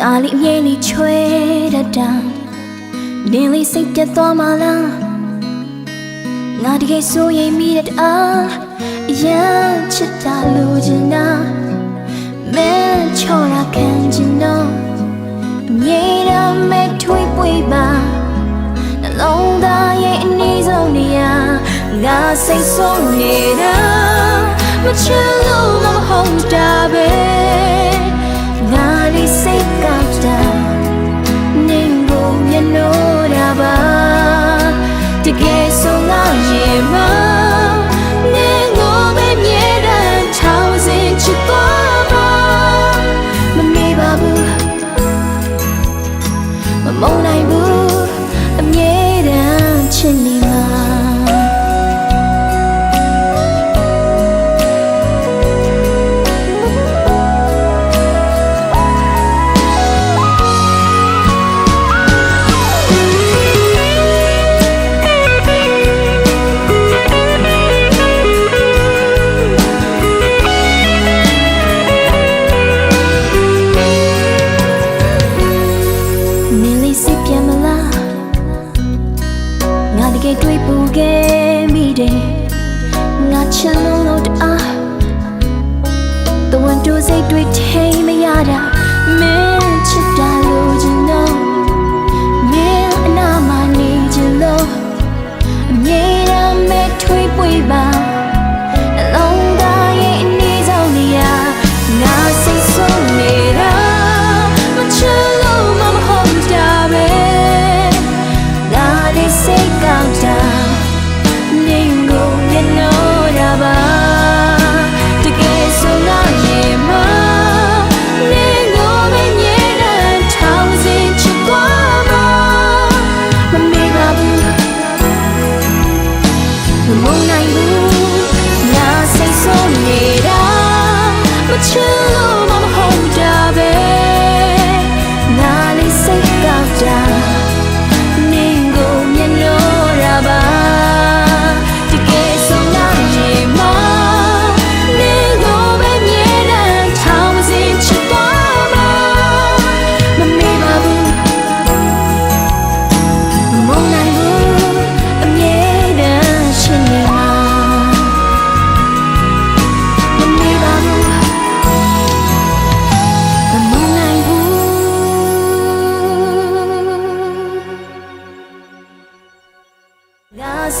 ငါလေးအမြဲလေးချွဲတတ်တာနင်းလေးစိတ်ပြတ်သွားမှလားငါတကယ်ဆိုရင်မိတဲ့တအားအရန်ချစ်တာလို့ချင်တာမဲချော်တာခံချင်တော့အမြဲတမ်းမဲ့ထွေးပွေးပါနှလုံးသားရဲ့အနည်းဆုံးနေရာငါစိတ်ဆုံးနေတာမချစ်လို့မဟု ရ ကယ်တွေ့ပူခဲ့မိတယ်ငါချင်လို့လို့တအားတဝန်တူစိတ်တွေထိန်မရတာမင်း ဘူးငါစိတ်ဆိုးနေတာမချစ်လို့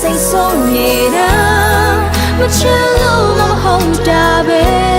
စိတ်ဆုံးနေတာမချစ်လို့မဟုတ်တာပဲ